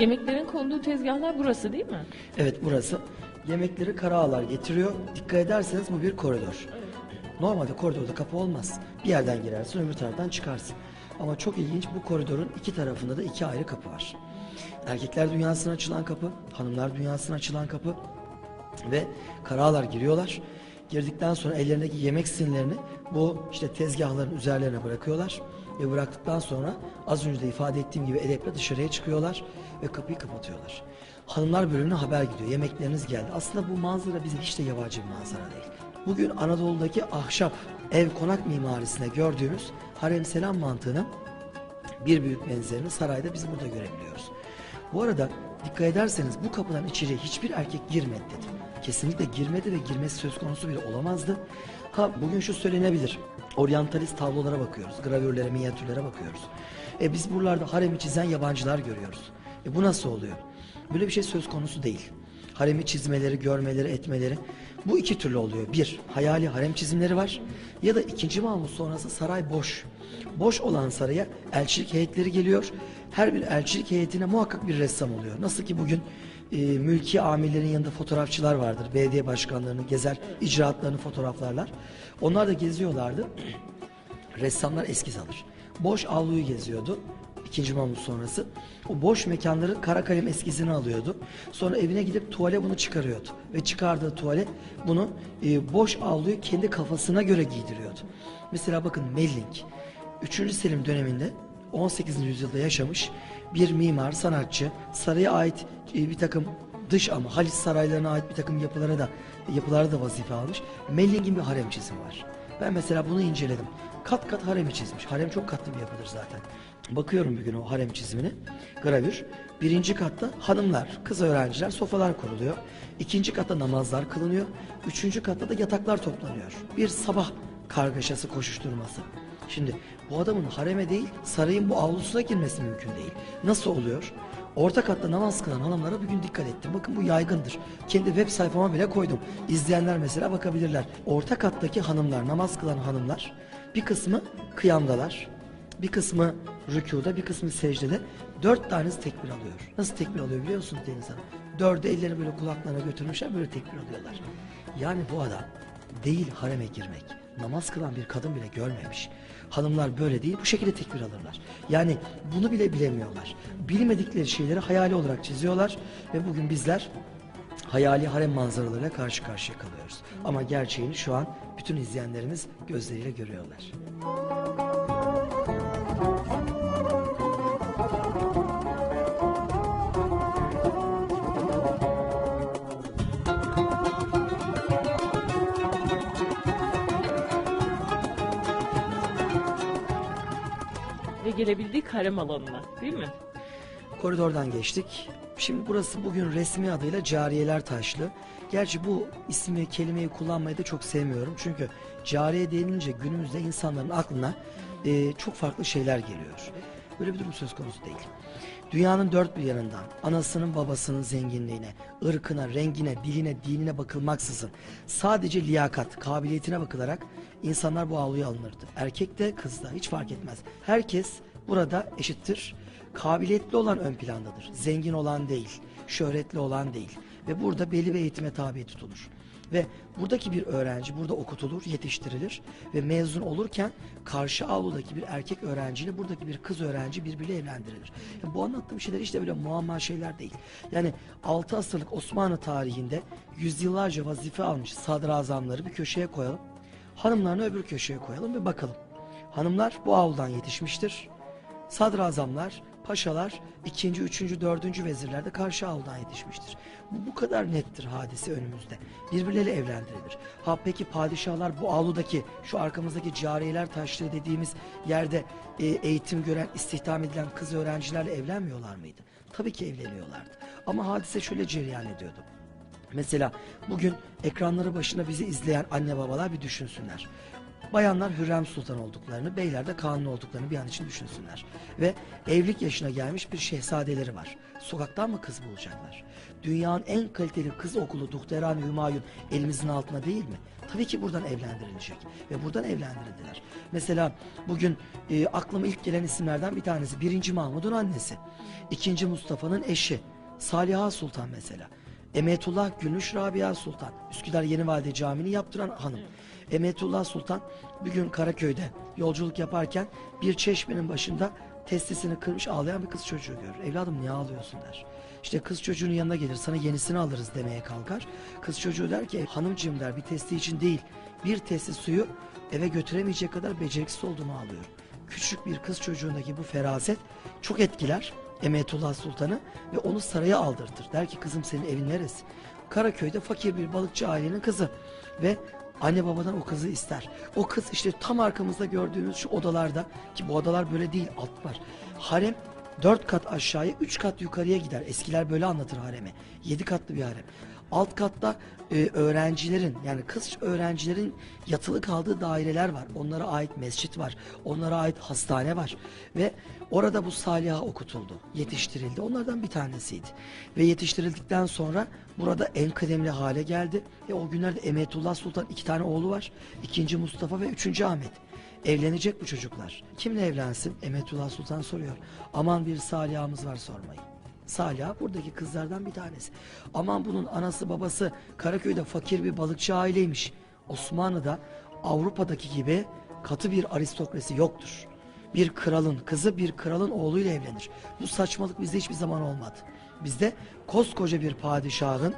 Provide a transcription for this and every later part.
Yemeklerin konduğu tezgahlar burası değil mi? Evet burası. Yemekleri kara ağlar getiriyor. Dikkat ederseniz bu bir koridor. Normalde koridorda kapı olmaz. Bir yerden girersin öbür taraftan çıkarsın. Ama çok ilginç bu koridorun iki tarafında da iki ayrı kapı var. Erkekler dünyasına açılan kapı, hanımlar dünyasına açılan kapı ve karalar giriyorlar. Girdikten sonra ellerindeki yemek sinirlerini bu işte tezgahların üzerlerine bırakıyorlar ve bıraktıktan sonra az önce de ifade ettiğim gibi edeple dışarıya çıkıyorlar ve kapıyı kapatıyorlar. Hanımlar bölümüne haber gidiyor. Yemekleriniz geldi. Aslında bu manzara bize hiç de yabancı bir manzara değil. Bugün Anadolu'daki ahşap ev konak mimarisine gördüğümüz harem selam mantığının bir büyük benzerini sarayda biz burada görebiliyoruz. Bu arada dikkat ederseniz bu kapıdan içeri hiçbir erkek girmedi dedim. Kesinlikle girmedi ve girmesi söz konusu bile olamazdı. Ha bugün şu söylenebilir. Oryantalist tablolara bakıyoruz, gravürlere, minyatürlere bakıyoruz. E biz buralarda haremi çizen yabancılar görüyoruz. E bu nasıl oluyor? Böyle bir şey söz konusu değil. Haremi çizmeleri, görmeleri, etmeleri bu iki türlü oluyor. Bir, hayali harem çizimleri var ya da ikinci Mahmut sonrası saray boş. Boş olan saraya elçilik heyetleri geliyor. Her bir elçilik heyetine muhakkak bir ressam oluyor. Nasıl ki bugün e, mülki amirlerin yanında fotoğrafçılar vardır. Belediye başkanlarını gezer, icraatlarını fotoğraflarlar. Onlar da geziyorlardı. Ressamlar eskiz alır. Boş avluyu geziyordu. İkinci Mahmut sonrası. O boş mekanların kara kalem eskizini alıyordu. Sonra evine gidip tuvale bunu çıkarıyordu. Ve çıkardığı tuvale bunu e, boş avluyu kendi kafasına göre giydiriyordu. Mesela bakın Melling. 3. Selim döneminde 18. yüzyılda yaşamış bir mimar, sanatçı, saraya ait e, bir takım dış ama Halis saraylarına ait bir takım yapılara da yapılara da vazife almış. Melling'in bir harem çizimi var. Ben mesela bunu inceledim. Kat kat haremi çizmiş. Harem çok katlı bir yapıdır zaten. Bakıyorum bir gün o harem çizimine. Gravür. Birinci katta hanımlar, kız öğrenciler, sofalar kuruluyor. İkinci katta namazlar kılınıyor. Üçüncü katta da yataklar toplanıyor. Bir sabah kargaşası, koşuşturması. Şimdi bu adamın hareme değil, sarayın bu avlusuna girmesi mümkün değil. Nasıl oluyor? Orta katta namaz kılan hanımlara bugün dikkat ettim. Bakın bu yaygındır. Kendi web sayfama bile koydum. İzleyenler mesela bakabilirler. Orta kattaki hanımlar, namaz kılan hanımlar bir kısmı kıyamdalar. Bir kısmı rükuda, bir kısmı secdede. Dört tanesi tekbir alıyor. Nasıl tekbir alıyor biliyor musunuz Deniz Hanım? Dördü ellerini böyle kulaklarına götürmüşler böyle tekbir alıyorlar. Yani bu adam değil hareme girmek. Namaz kılan bir kadın bile görmemiş. Hanımlar böyle değil bu şekilde tekbir alırlar. Yani bunu bile bilemiyorlar. Bilmedikleri şeyleri hayali olarak çiziyorlar ve bugün bizler hayali harem manzaralarıyla karşı karşıya kalıyoruz. Ama gerçeğini şu an bütün izleyenlerimiz gözleriyle görüyorlar. Ve gelebildik harem alanına değil mi? Koridordan geçtik. Şimdi burası bugün resmi adıyla Cariyeler Taşlı. Gerçi bu ismi, kelimeyi kullanmayı da çok sevmiyorum. Çünkü cariye denilince günümüzde insanların aklına e, çok farklı şeyler geliyor. Böyle bir durum söz konusu değil. Dünyanın dört bir yanından anasının babasının zenginliğine, ırkına, rengine, diline, dinine bakılmaksızın sadece liyakat, kabiliyetine bakılarak insanlar bu avluya alınırdı. Erkek de kız da hiç fark etmez. Herkes burada eşittir. Kabiliyetli olan ön plandadır. Zengin olan değil, şöhretli olan değil. Ve burada belli bir eğitime tabi tutulur. Ve buradaki bir öğrenci burada okutulur, yetiştirilir ve mezun olurken karşı avludaki bir erkek öğrenciyle buradaki bir kız öğrenci birbiriyle evlendirilir. Yani bu anlattığım şeyler işte böyle muamma şeyler değil. Yani 6 asırlık Osmanlı tarihinde yüzyıllarca vazife almış sadrazamları bir köşeye koyalım. Hanımlarını öbür köşeye koyalım ve bakalım. Hanımlar bu avludan yetişmiştir. Sadrazamlar, paşalar, ikinci, üçüncü, dördüncü vezirler de karşı avludan yetişmiştir. Bu, bu kadar nettir hadise önümüzde. Birbirleriyle evlendirilir. Ha peki padişahlar bu avludaki, şu arkamızdaki cariyeler taşlığı dediğimiz yerde e, eğitim gören, istihdam edilen kız öğrencilerle evlenmiyorlar mıydı? Tabii ki evleniyorlardı. Ama hadise şöyle cereyan ediyordu. Mesela bugün ekranları başında bizi izleyen anne babalar bir düşünsünler. Bayanlar Hürrem Sultan olduklarını, beyler de Kanuni olduklarını bir an için düşünsünler. Ve evlilik yaşına gelmiş bir şehzadeleri var. Sokaktan mı kız bulacaklar? Dünyanın en kaliteli kız okulu Duhteran Hümayun elimizin altında değil mi? Tabii ki buradan evlendirilecek ve buradan evlendirildiler. Mesela bugün e, aklıma ilk gelen isimlerden bir tanesi birinci Mahmud'un annesi, ikinci Mustafa'nın eşi Saliha Sultan mesela. Emetullah Gülüş Rabia Sultan, Üsküdar Yenivalide Camii'ni yaptıran hanım. Emetullah Sultan bir gün Karaköy'de yolculuk yaparken bir çeşmenin başında testisini kırmış ağlayan bir kız çocuğu görür. Evladım niye ağlıyorsun der. İşte kız çocuğunun yanına gelir sana yenisini alırız demeye kalkar. Kız çocuğu der ki hanımcığım der bir testi için değil bir testi suyu eve götüremeyecek kadar beceriksiz olduğumu ağlıyorum. Küçük bir kız çocuğundaki bu feraset çok etkiler Emetullah Sultan'ı ve onu saraya aldırtır. Der ki kızım senin evin neresi? Karaköy'de fakir bir balıkçı ailenin kızı ve anne babadan o kızı ister. O kız işte tam arkamızda gördüğünüz şu odalarda ki bu odalar böyle değil alt var. Harem dört kat aşağıya üç kat yukarıya gider. Eskiler böyle anlatır haremi. Yedi katlı bir harem. Alt katta e, öğrencilerin yani kız öğrencilerin yatılı kaldığı daireler var. Onlara ait mescit var. Onlara ait hastane var. Ve orada bu Saliha okutuldu. Yetiştirildi. Onlardan bir tanesiydi. Ve yetiştirildikten sonra burada en kıdemli hale geldi. Ve o günlerde Emetullah Sultan iki tane oğlu var. İkinci Mustafa ve üçüncü Ahmet. Evlenecek bu çocuklar. Kimle evlensin? Emetullah Sultan soruyor. Aman bir Saliha'mız var sormayın. Saliha buradaki kızlardan bir tanesi. Aman bunun anası babası Karaköy'de fakir bir balıkçı aileymiş. Osmanlı'da Avrupa'daki gibi katı bir aristokrasi yoktur. Bir kralın kızı bir kralın oğluyla evlenir. Bu saçmalık bizde hiçbir zaman olmadı. Bizde koskoca bir padişahın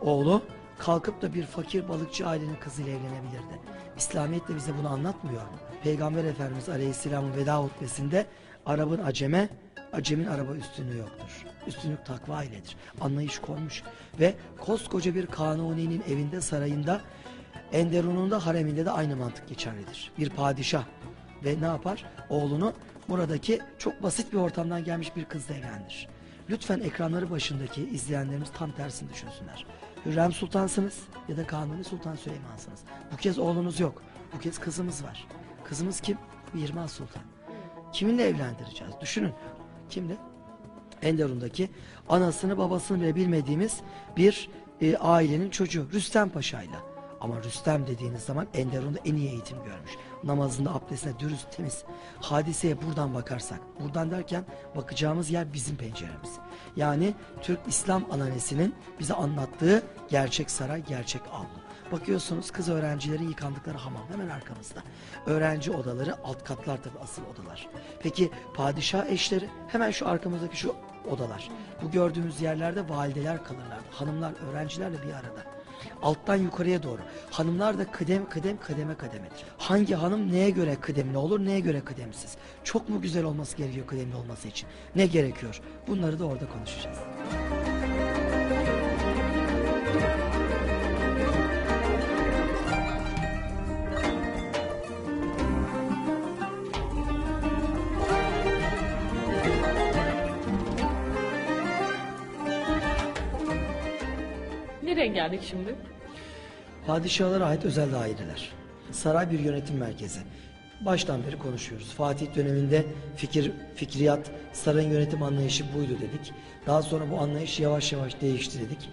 oğlu kalkıp da bir fakir balıkçı ailenin kızıyla evlenebilirdi. İslamiyet de bize bunu anlatmıyor? Peygamber Efendimiz Aleyhisselam'ın veda hutbesinde Arap'ın aceme, acemin araba üstünlüğü yoktur. Üstünlük takva iledir. Anlayış konmuş. Ve koskoca bir kanuninin evinde sarayında Enderun'un da hareminde de aynı mantık geçerlidir. Bir padişah ve ne yapar? Oğlunu buradaki çok basit bir ortamdan gelmiş bir kızla evlendirir. Lütfen ekranları başındaki izleyenlerimiz tam tersini düşünsünler. Hürrem Sultansınız ya da Kanuni Sultan Süleyman'sınız. Bu kez oğlunuz yok. Bu kez kızımız var. Kızımız kim? Mihrimah Sultan. Kiminle evlendireceğiz? Düşünün. Kimle? Enderun'daki anasını babasını bile bilmediğimiz bir e, ailenin çocuğu Rüstem Paşa'yla. Ama Rüstem dediğiniz zaman Enderun'da en iyi eğitim görmüş. Namazında, abdestinde dürüst, temiz. Hadiseye buradan bakarsak, buradan derken bakacağımız yer bizim penceremiz. Yani Türk İslam ananesinin bize anlattığı gerçek saray, gerçek avlu. Bakıyorsunuz kız öğrencilerin yıkandıkları hamam hemen arkamızda. Öğrenci odaları alt katlar tabii asıl odalar. Peki padişah eşleri hemen şu arkamızdaki şu odalar. Bu gördüğümüz yerlerde valideler kalırlardı. Hanımlar öğrencilerle bir arada. Alttan yukarıya doğru. Hanımlar da kıdem kıdem kademe kademedir. Hangi hanım neye göre kıdemli olur, neye göre kıdemsiz? Çok mu güzel olması gerekiyor kıdemli olması için? Ne gerekiyor? Bunları da orada konuşacağız. Nereye geldik şimdi? Padişahlara ait özel daireler. Saray bir yönetim merkezi. Baştan beri konuşuyoruz. Fatih döneminde fikir, fikriyat, sarayın yönetim anlayışı buydu dedik. Daha sonra bu anlayış yavaş yavaş değişti dedik.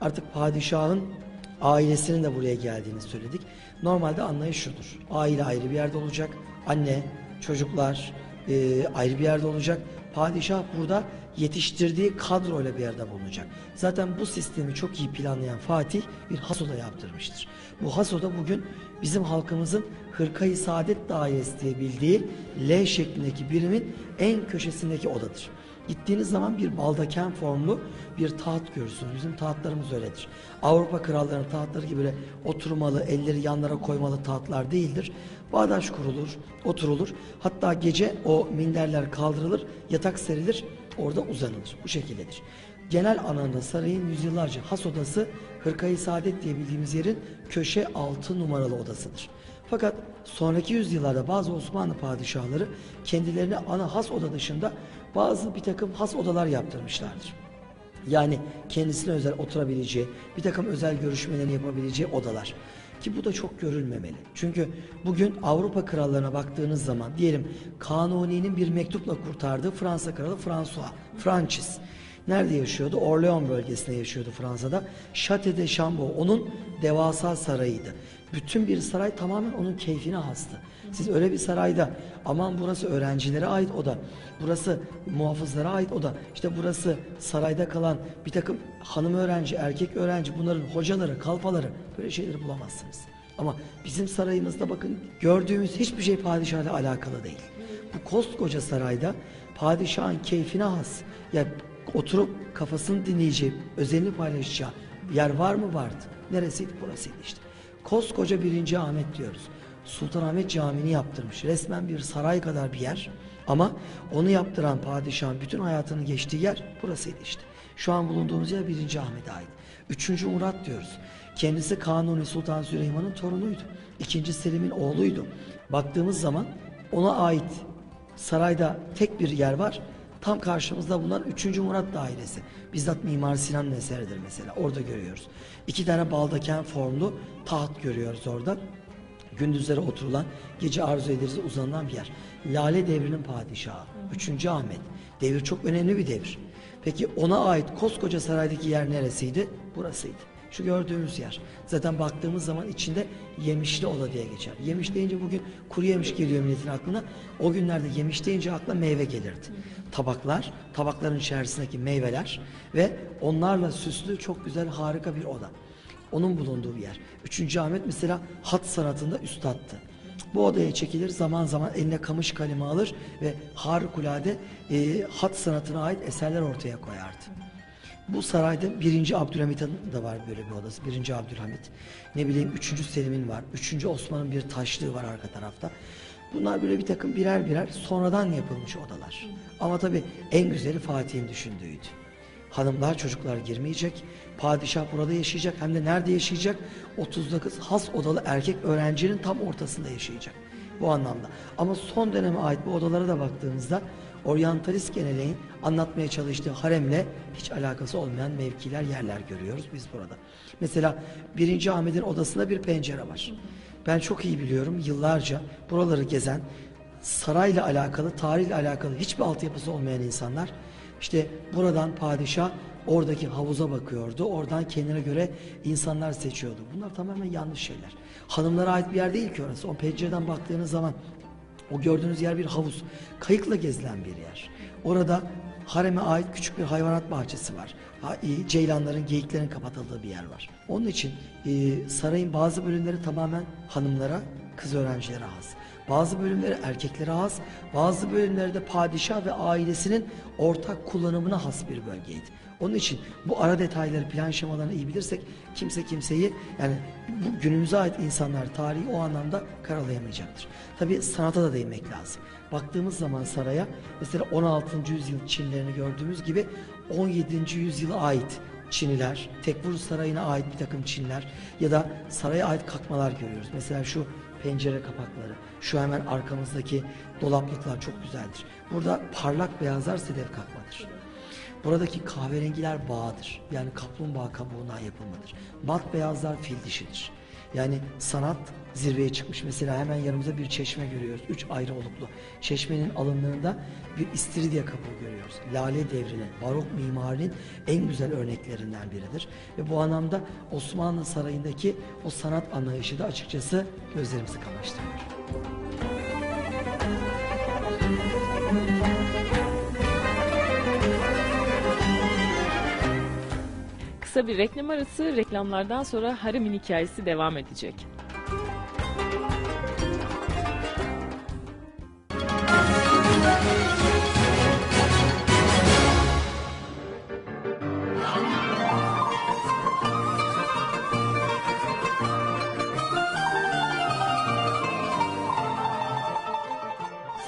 Artık padişahın ailesinin de buraya geldiğini söyledik. Normalde anlayış şudur. Aile ayrı bir yerde olacak. Anne, çocuklar e, ayrı bir yerde olacak. Padişah burada yetiştirdiği kadroyla bir yerde bulunacak. Zaten bu sistemi çok iyi planlayan Fatih bir hasoda yaptırmıştır. Bu hasoda bugün bizim halkımızın Hırkayı Saadet Dairesi diye bildiği L şeklindeki birimin en köşesindeki odadır. Gittiğiniz zaman bir baldaken formlu bir taht görürsünüz. Bizim tahtlarımız öyledir. Avrupa krallarının tahtları gibi böyle oturmalı, elleri yanlara koymalı tahtlar değildir. Bağdaş kurulur, oturulur. Hatta gece o minderler kaldırılır, yatak serilir, orada uzanılır. Bu şekildedir. Genel anlamda sarayın yüzyıllarca has odası Hırkayı Saadet diye bildiğimiz yerin köşe 6 numaralı odasıdır. Fakat sonraki yüzyıllarda bazı Osmanlı padişahları kendilerine ana has oda dışında bazı bir takım has odalar yaptırmışlardır. Yani kendisine özel oturabileceği, bir takım özel görüşmelerini yapabileceği odalar. Ki bu da çok görülmemeli. Çünkü bugün Avrupa krallarına baktığınız zaman diyelim Kanuni'nin bir mektupla kurtardığı Fransa kralı François, Francis. Nerede yaşıyordu? Orleans bölgesinde yaşıyordu Fransa'da. Château de Chambord onun devasa sarayıydı. Bütün bir saray tamamen onun keyfine hastı. Siz öyle bir sarayda aman burası öğrencilere ait oda, burası muhafızlara ait oda, işte burası sarayda kalan bir takım hanım öğrenci, erkek öğrenci bunların hocaları, kalfaları böyle şeyleri bulamazsınız. Ama bizim sarayımızda bakın gördüğümüz hiçbir şey padişahla alakalı değil. Bu koskoca sarayda padişahın keyfine has. Ya oturup kafasını dinleyeceği, özelini paylaşacağı yer var mı vardı. Neresiydi? Burasıydı işte. Koskoca birinci Ahmet diyoruz. Sultanahmet Camii'ni yaptırmış. Resmen bir saray kadar bir yer. Ama onu yaptıran padişahın bütün hayatını geçtiği yer burasıydı işte. Şu an bulunduğumuz yer 1. Ahmet'e ait. 3. Murat diyoruz. Kendisi Kanuni Sultan Süleyman'ın torunuydu. 2. Selim'in oğluydu. Baktığımız zaman ona ait sarayda tek bir yer var. Tam karşımızda bulunan 3. Murat dairesi. Bizzat Mimar Sinan'ın eseridir mesela. Orada görüyoruz. İki tane baldaken formlu taht görüyoruz orada. Gündüzleri oturulan, gece arzu ederiz uzanılan bir yer. Lale devrinin padişahı. 3. Ahmet. Devir çok önemli bir devir. Peki ona ait koskoca saraydaki yer neresiydi? Burasıydı. Şu gördüğümüz yer. Zaten baktığımız zaman içinde yemişli oda diye geçer. Yemiş deyince bugün kuru yemiş geliyor milletin aklına. O günlerde yemiş deyince akla meyve gelirdi. Tabaklar, tabakların içerisindeki meyveler ve onlarla süslü çok güzel harika bir oda. Onun bulunduğu bir yer. Üçüncü Ahmet mesela hat sanatında üstattı. Bu odaya çekilir zaman zaman eline kamış kalemi alır ve harikulade e, hat sanatına ait eserler ortaya koyardı. Bu sarayda 1. Abdülhamit'in de var böyle bir odası. 1. Abdülhamit. Ne bileyim 3. Selim'in var. 3. Osman'ın bir taşlığı var arka tarafta. Bunlar böyle bir takım birer birer sonradan yapılmış odalar. Ama tabii en güzeli Fatih'in düşündüğüydü. Hanımlar çocuklar girmeyecek. Padişah burada yaşayacak. Hem de nerede yaşayacak? 39 has odalı erkek öğrencinin tam ortasında yaşayacak. Bu anlamda. Ama son döneme ait bu odalara da baktığınızda oryantalist geleneğin anlatmaya çalıştığı haremle hiç alakası olmayan mevkiler, yerler görüyoruz biz burada. Mesela 1. Ahmet'in odasında bir pencere var. Ben çok iyi biliyorum yıllarca buraları gezen sarayla alakalı, tarihle alakalı hiçbir altyapısı olmayan insanlar işte buradan padişah oradaki havuza bakıyordu. Oradan kendine göre insanlar seçiyordu. Bunlar tamamen yanlış şeyler. Hanımlara ait bir yer değil ki orası. O pencereden baktığınız zaman o gördüğünüz yer bir havuz. Kayıkla gezilen bir yer. Orada hareme ait küçük bir hayvanat bahçesi var. Ha, Ceylanların, geyiklerin kapatıldığı bir yer var. Onun için e, sarayın bazı bölümleri tamamen hanımlara, kız öğrencilere has. Bazı bölümleri erkeklere has, bazı bölümleri de padişah ve ailesinin ortak kullanımına has bir bölgeydi. Onun için bu ara detayları, plan şemalarını iyi bilirsek kimse kimseyi yani bu günümüze ait insanlar tarihi o anlamda karalayamayacaktır. Tabi sanata da değinmek lazım. Baktığımız zaman saraya mesela 16. yüzyıl Çinlerini gördüğümüz gibi 17. yüzyıla ait Çiniler, Tekfur Sarayı'na ait bir takım Çinler ya da saraya ait kalkmalar görüyoruz. Mesela şu pencere kapakları, şu hemen arkamızdaki dolaplıklar çok güzeldir. Burada parlak beyazlar sedef kalkmadır. Buradaki kahverengiler bağdır. Yani kaplumbağa kabuğundan yapılmadır. Mat beyazlar fil dişidir. Yani sanat zirveye çıkmış. Mesela hemen yanımızda bir çeşme görüyoruz. Üç ayrı oluklu. Çeşmenin alınlığında bir istiridye kabuğu görüyoruz. Lale devrinin, barok mimarinin en güzel örneklerinden biridir. Ve bu anlamda Osmanlı Sarayı'ndaki o sanat anlayışı da açıkçası gözlerimizi kamaştırıyor. Kısa bir reklam arası, reklamlardan sonra haremin hikayesi devam edecek.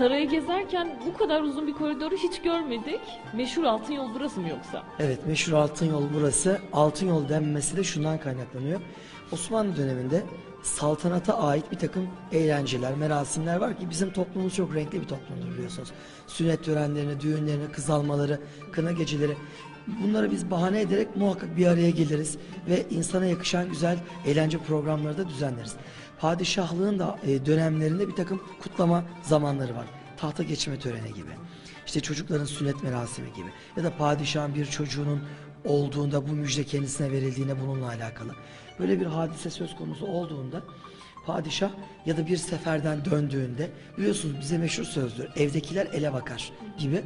Sarayı gezerken bu kadar uzun bir koridoru hiç görmedik. Meşhur altın yol burası mı yoksa? Evet meşhur Altın Yol burası. Altın Yol denmesi de şundan kaynaklanıyor. Osmanlı döneminde saltanata ait bir takım eğlenceler, merasimler var ki bizim toplumumuz çok renkli bir toplumdur biliyorsunuz. Sünnet törenlerini, düğünlerini, kız almaları, kına geceleri Bunları biz bahane ederek muhakkak bir araya geliriz ve insana yakışan güzel eğlence programları da düzenleriz. Padişahlığın da e, dönemlerinde bir takım kutlama zamanları var. Tahta geçme töreni gibi. İşte çocukların sünnet merasimi gibi. Ya da padişahın bir çocuğunun olduğunda bu müjde kendisine verildiğine bununla alakalı. Böyle bir hadise söz konusu olduğunda padişah ya da bir seferden döndüğünde biliyorsunuz bize meşhur sözdür evdekiler ele bakar gibi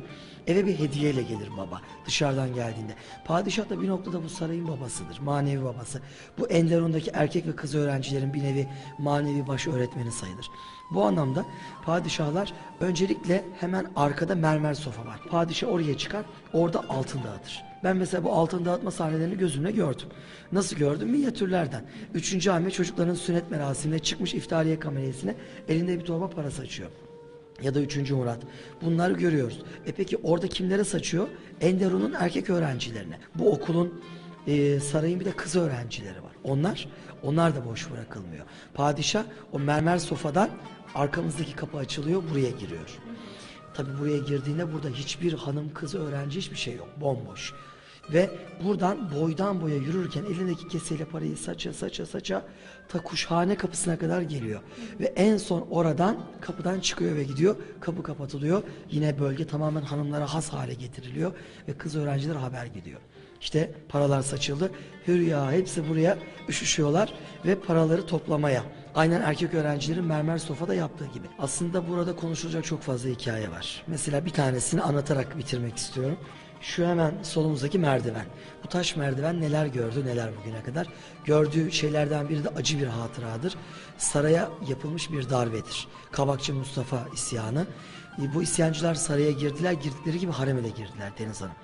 eve bir hediyeyle gelir baba dışarıdan geldiğinde. Padişah da bir noktada bu sarayın babasıdır manevi babası. Bu Enderun'daki erkek ve kız öğrencilerin bir nevi manevi baş öğretmeni sayılır. Bu anlamda padişahlar öncelikle hemen arkada mermer sofa var. Padişah oraya çıkar orada altın dağıtır. Ben mesela bu altın dağıtma sahnelerini gözümle gördüm. Nasıl gördüm? Minyatürlerden. Üçüncü Ahmet çocukların sünnet merasimine çıkmış iftariye kamerasına elinde bir torba para saçıyor. Ya da üçüncü Murat. Bunları görüyoruz. E peki orada kimlere saçıyor? Enderun'un erkek öğrencilerine. Bu okulun e, sarayın bir de kız öğrencileri var. Onlar, onlar da boş bırakılmıyor. Padişah o mermer sofadan arkamızdaki kapı açılıyor, buraya giriyor. Tabi buraya girdiğinde burada hiçbir hanım kız öğrenci hiçbir şey yok. Bomboş. Ve buradan boydan boya yürürken elindeki keseyle parayı saça saça saça ta kuşhane kapısına kadar geliyor. Ve en son oradan kapıdan çıkıyor ve gidiyor. Kapı kapatılıyor. Yine bölge tamamen hanımlara has hale getiriliyor. Ve kız öğrenciler haber gidiyor. İşte paralar saçıldı. Hürya hepsi buraya üşüşüyorlar ve paraları toplamaya. Aynen erkek öğrencilerin mermer sofada yaptığı gibi. Aslında burada konuşulacak çok fazla hikaye var. Mesela bir tanesini anlatarak bitirmek istiyorum. Şu hemen solumuzdaki merdiven. Bu taş merdiven neler gördü neler bugüne kadar. Gördüğü şeylerden biri de acı bir hatıradır. Saraya yapılmış bir darbedir. Kabakçı Mustafa isyanı. E, Bu isyancılar saraya girdiler. Girdikleri gibi hareme de girdiler Deniz Hanım.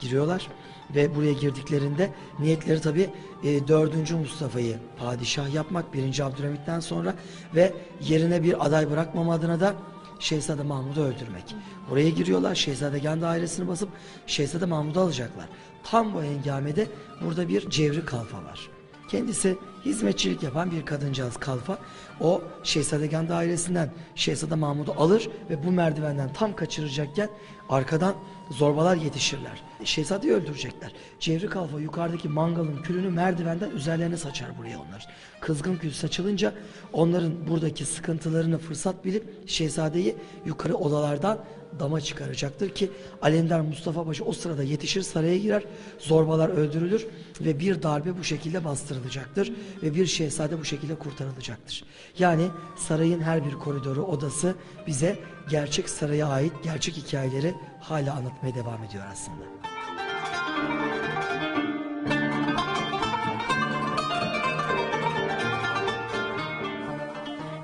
Giriyorlar ve buraya girdiklerinde niyetleri tabi e, 4. Mustafa'yı padişah yapmak 1. Abdülhamit'ten sonra ve yerine bir aday bırakmama adına da Şehzade Mahmud'u öldürmek. Oraya giriyorlar. Şehzadegah dairesini basıp Şehzade Mahmud'u alacaklar. Tam bu hengamede burada bir cevri kalfa var. Kendisi hizmetçilik yapan bir kadıncağız kalfa. O Şehzadegah dairesinden Şehzade Mahmud'u alır ve bu merdivenden tam kaçıracakken arkadan zorbalar yetişirler. Şehzadeyi öldürecekler. Cevri kalfa yukarıdaki mangalın külünü merdivenden üzerlerine saçar buraya onlar. Kızgın kül saçılınca onların buradaki sıkıntılarını fırsat bilip şehzadeyi yukarı odalardan dama çıkaracaktır ki Alemdar Mustafa Paşa o sırada yetişir saraya girer zorbalar öldürülür ve bir darbe bu şekilde bastırılacaktır ve bir şehzade bu şekilde kurtarılacaktır. Yani sarayın her bir koridoru odası bize gerçek saraya ait gerçek hikayeleri hala anlatmaya devam ediyor aslında.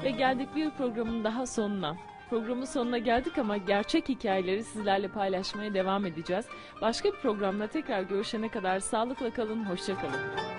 Ve geldik bir programın daha sonuna. Programın sonuna geldik ama gerçek hikayeleri sizlerle paylaşmaya devam edeceğiz. Başka bir programda tekrar görüşene kadar sağlıkla kalın, hoşça kalın.